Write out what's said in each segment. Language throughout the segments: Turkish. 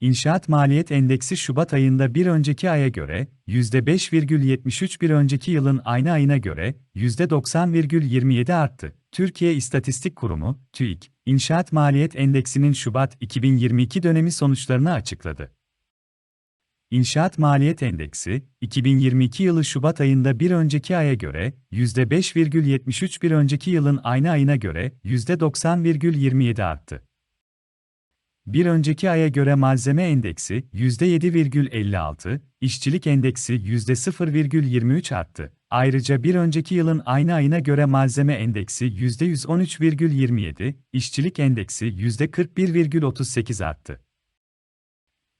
İnşaat Maliyet Endeksi Şubat ayında bir önceki aya göre %5,73 bir önceki yılın aynı ayına göre %90,27 arttı. Türkiye İstatistik Kurumu, TÜİK, İnşaat Maliyet Endeksinin Şubat 2022 dönemi sonuçlarını açıkladı. İnşaat Maliyet Endeksi, 2022 yılı Şubat ayında bir önceki aya göre %5,73 bir önceki yılın aynı ayına göre %90,27 arttı. Bir önceki aya göre malzeme endeksi %7,56, işçilik endeksi %0,23 arttı. Ayrıca bir önceki yılın aynı ayına göre malzeme endeksi %113,27, işçilik endeksi %41,38 arttı.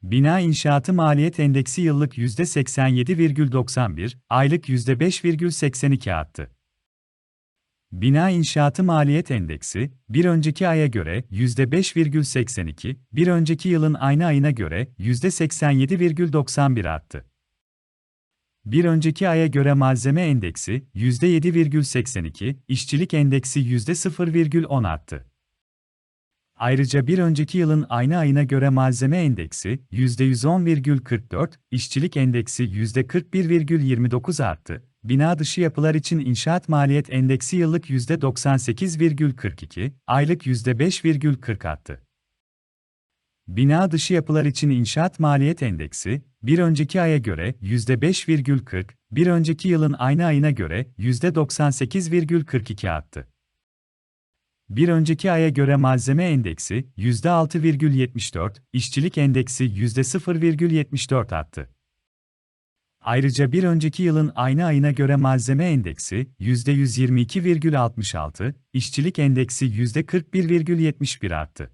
Bina inşaatı maliyet endeksi yıllık %87,91, aylık %5,82 arttı. Bina inşaatı maliyet endeksi, bir önceki aya göre %5,82, bir önceki yılın aynı ayına göre %87,91 arttı. Bir önceki aya göre malzeme endeksi %7,82, işçilik endeksi %0,10 arttı. Ayrıca bir önceki yılın aynı ayına göre malzeme endeksi %110,44, işçilik endeksi %41,29 arttı. Bina dışı yapılar için inşaat maliyet endeksi yıllık %98,42, aylık %5,40 arttı. Bina dışı yapılar için inşaat maliyet endeksi, bir önceki aya göre %5,40, bir önceki yılın aynı ayına göre %98,42 arttı. Bir önceki aya göre malzeme endeksi %6,74, işçilik endeksi %0,74 arttı. Ayrıca bir önceki yılın aynı ayına göre malzeme endeksi %122,66, işçilik endeksi %41,71 arttı.